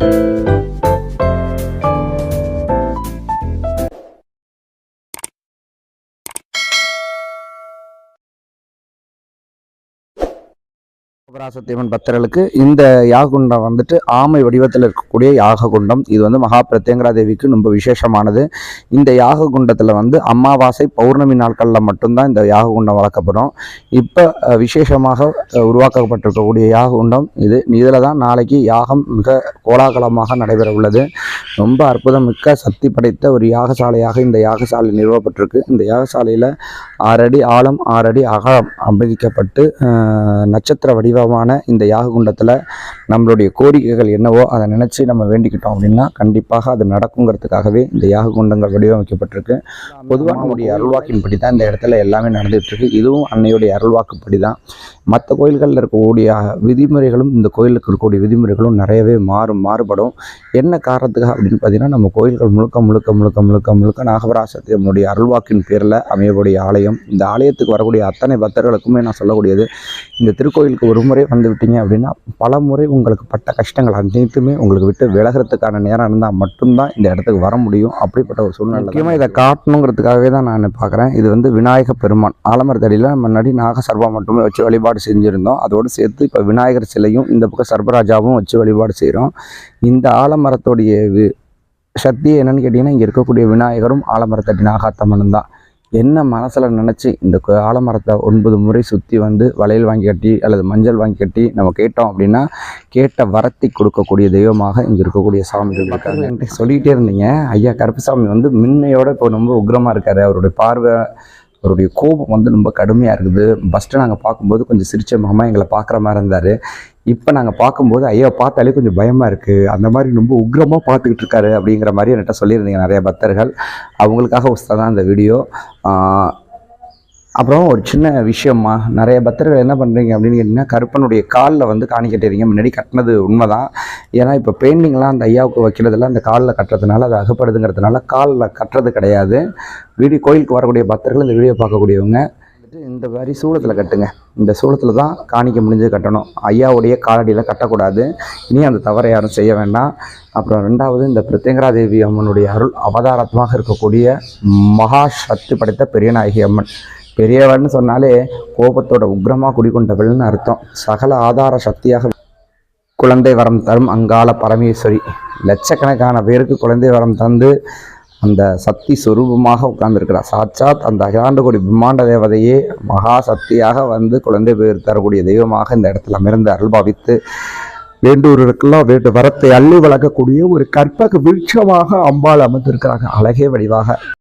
Thank you. சிவராசத்தேவன் பக்தர்களுக்கு இந்த யாககுண்டம் வந்துட்டு ஆமை வடிவத்தில் இருக்கக்கூடிய யாககுண்டம். இது வந்து மகா பிரத்யங்கரா தேவிக்கு ரொம்ப விசேஷமானது. இந்த யாககுண்டத்தில் வந்து அமாவாசை பௌர்ணமி நாட்களில் மட்டும்தான் இந்த யாககுண்டம் வளர்க்கப்படும். இப்போ விசேஷமாக உருவாக்கப்பட்டிருக்கக்கூடிய யாககுண்டம் இது. இதில் தான் நாளைக்கு யாகம் மிக கோலாகலமாக நடைபெற உள்ளது ரொம்ப அற்புதம் மிக்க சக்தி படைத்த ஒரு யாகசாலையாக இந்த யாகசாலை நிறுவப்பட்டிருக்கு. இந்த யாகசாலையில் ஆறடி ஆழம் ஆறடி அகலம் அமைதிக்கப்பட்டு நட்சத்திர வடிவமான இந்த யாககுண்டத்தில் நம்மளுடைய கோரிக்கைகள் என்னவோ அதை நினச்சி நம்ம வேண்டிக்கிட்டோம் அப்படின்னா கண்டிப்பாக அது நடக்குங்கிறதுக்காகவே இந்த யாககுண்டங்கள் வடிவமைக்கப்பட்டிருக்கு. பொதுவாக நம்முடைய அருள்வாக்கின்படி தான் இந்த இடத்துல எல்லாமே நடந்துகிட்ருக்கு. இதுவும் அன்னையுடைய அருள்வாக்குப்படி தான் மற்ற கோயில்களில் இருக்கக்கூடிய விதிமுறைகளும் இந்த கோயிலுக்கு இருக்கக்கூடிய விதிமுறைகளும் நிறையவே மாறும் மாறுபடும். என்ன காரணத்துக்காக அப்படின்னு பார்த்தீங்கன்னா நம்ம கோயில்கள் முழுக்க முழுக்க முழுக்க முழுக்க முழுக்க நாகபராசத்தியனுடைய அருள்வாக்கின் பேரில் அமையக்கூடிய ஆலயம். இந்த ஆலயத்துக்கு வரக்கூடிய அத்தனை பக்தர்களுக்குமே நான் சொல்லக்கூடியது இந்த திருக்கோயிலுக்கு ஒரு முறை வந்து விட்டீங்க அப்படின்னா பல முறை உங்களுக்கு பட்ட கஷ்டங்கள் அனைத்துமே உங்களுக்கு விட்டு விலகிறதுக்கான நேரம் இருந்தால் மட்டும்தான் இந்த இடத்துக்கு வர முடியும். அப்படிப்பட்ட ஒரு சூழ்நிலை முக்கியமாக இதை காட்டணுங்கிறதுக்காகவே தான் நான் பார்க்குறேன். இது வந்து விநாயக பெருமான். ஆலமரத்தடியில் முன்னாடி நாகசர்பா மட்டுமே வச்சு வழிபாடு செஞ்சுருந்தோம். அதோடு சேர்த்து இப்போ விநாயகர் சிலையும் இந்த பக்கம் சர்பராஜாவும் வச்சு வழிபாடு செய்கிறோம் இந்த ஆலமரத்தோடைய சக்தி என்னன்னு கேட்டிங்கன்னா இங்கே இருக்கக்கூடிய விநாயகரும் ஆலமரத்தடி நாகாத்தம்மனும் தான் என்ன மனசில் நினச்சி இந்த ஆலமரத்தை ஒன்பது முறை சுற்றி வந்து வளையல் வாங்கி கட்டி அல்லது மஞ்சள் வாங்கி கட்டி நம்ம கேட்டோம் அப்படின்னா கேட்ட வரத்தை கொடுக்கக்கூடிய தெய்வமாக இங்கே இருக்கக்கூடிய சாமிகள் இருக்காங்க. சொல்லிகிட்டே இருந்தீங்க. ஐயா கருப்புசாமி வந்து முன்னையோட இப்போ ரொம்ப உக்ரமாக இருக்காரு. அவருடைய பார்வை அவருடைய கோபம் வந்து ரொம்ப கடுமையாக இருக்குது. ஃபஸ்ட்டு நாங்கள் பார்க்கும்போது கொஞ்சம் சிரிச்ச முகமாக எங்களை பார்க்குற மாதிரி இருந்தார். இப்போ நாங்கள் பார்க்கும்போது ஐயா பார்த்தாலே கொஞ்சம் பயமாக இருக்குது அந்த மாதிரி ரொம்ப உக்ரமாக பார்த்துக்கிட்டு இருக்காரு அப்படிங்கிற மாதிரி என்கிட்ட சொல்லியிருந்தீங்க நிறைய பக்தர்கள். அவங்களுக்காக உஸ்தா தான் இந்த வீடியோ அப்புறம் ஒரு சின்ன விஷயமா நிறைய பக்தர்கள் என்ன பண்ணுறீங்க அப்படின்னு கேட்டிங்கன்னா கருப்பனுடைய காலில் வந்து காணி கட்டிடுறீங்க முன்னாடி கட்டினது உண்மைதான். ஏன்னா இப்போ பெயிண்டிங்லாம் அந்த ஐயாவுக்கு வைக்கிறதெல்லாம் அந்த காலில் கட்டுறதுனால அது அகப்படுதுங்கிறதுனால காலில் கட்டுறது கிடையாது. வீடியோ கோயிலுக்கு வரக்கூடிய பக்தர்கள் இந்த வீடியோ பார்க்கக்கூடியவங்க இந்த மாதிரி சூளத்தில் கட்டுங்க. இந்த சூளத்தில் தான் காணிக்க முடிஞ்சு கட்டணும். ஐயாவுடைய காலடியில் கட்டக்கூடாது. இனி அந்த தவறை யாரும் செய்ய வேண்டாம். அப்புறம் ரெண்டாவது இந்த பிரத்யங்கரா தேவி அம்மனுடைய அருள் அவதாரத்மாக இருக்கக்கூடிய மகா சக்தி படைத்த பெரியநாயகி அம்மன். பெரியவன்னு சொன்னாலே கோபத்தோட உக்ரமாக குடிகொண்டவள்னு அர்த்தம். சகல ஆதார சக்தியாக குழந்தை வரம் தரும் அங்காள பரமேஸ்வரி. லட்சக்கணக்கான பேருக்கு குழந்தை வரம் தந்து அந்த சக்தி சுரூபமாக உட்கார்ந்துருக்கிறார். சாட்சாத் அந்த அகிலாண்டு பிரம்மாண்ட தேவதையே மகா சக்தியாக வந்து குழந்தை பேர் தரக்கூடிய தெய்வமாக இந்த இடத்துல அமர்ந்து அருள் பாவித்து வேண்டூர்களுக்கெல்லாம் வேண்டு வரத்தை அள்ளி வளர்க்கக்கூடிய ஒரு கற்பக விருட்சமாக அம்பாள் அமர்ந்திருக்கிறாங்க அழகே வடிவாக.